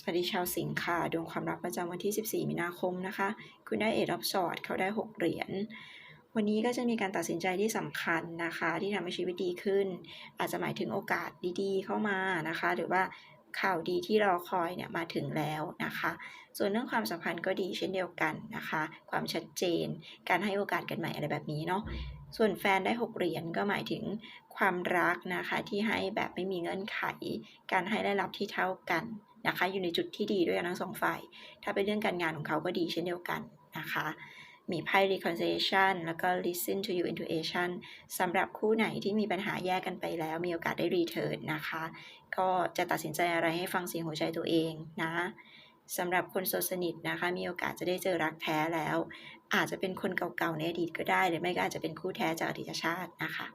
สวัสดีชาวสิงค์ค่ะดวงความรักประจำวันที่ 14 มีนาคมนะคะ คุณได้เอ็ดออฟสอดเขาได้ 6 เหรียญ วันนี้ก็จะมีการตัดสินใจที่สำคัญนะคะ ที่ทำให้ชีวิตดีขึ้น อาจจะหมายถึงโอกาสดีๆ เข้ามานะคะ หรือว่าข่าวดีที่รอคอยเนี่ยมาถึงแล้วนะคะ ส่วนเรื่องความสัมพันธ์ก็ดีเช่นเดียวกันนะคะ ความชัดเจน การให้โอกาสกันใหม่อะไรแบบนี้เนาะ ส่วนแฟนได้ 6 เหรียญก็หมายถึงความรักนะคะที่ให้แบบไม่มีเงื่อนไข การให้และรับที่เท่ากัน นะคะ อยู่ในจุดที่ดีด้วยกันทั้งสองฝ่าย ถ้าเป็นเรื่องการงานของเขาก็ดีเช่นเดียวกันนะคะ มีไพ่ reconciliation แล้วก็ listen to your intuition สำหรับคู่ไหนที่มีปัญหาแยกกันไปแล้ว มีโอกาสได้ return นะคะ ก็จะตัดสินใจอะไรให้ฟังเสียงหัวใจตัวเองนะสำหรับคนโสดสนิทนะคะ มีโอกาสจะได้เจอรักแท้แล้ว อาจจะเป็นคนเก่าๆในอดีตก็ได้ หรือไม่ก็อาจจะเป็นคู่แท้จากอดีตชาตินะคะ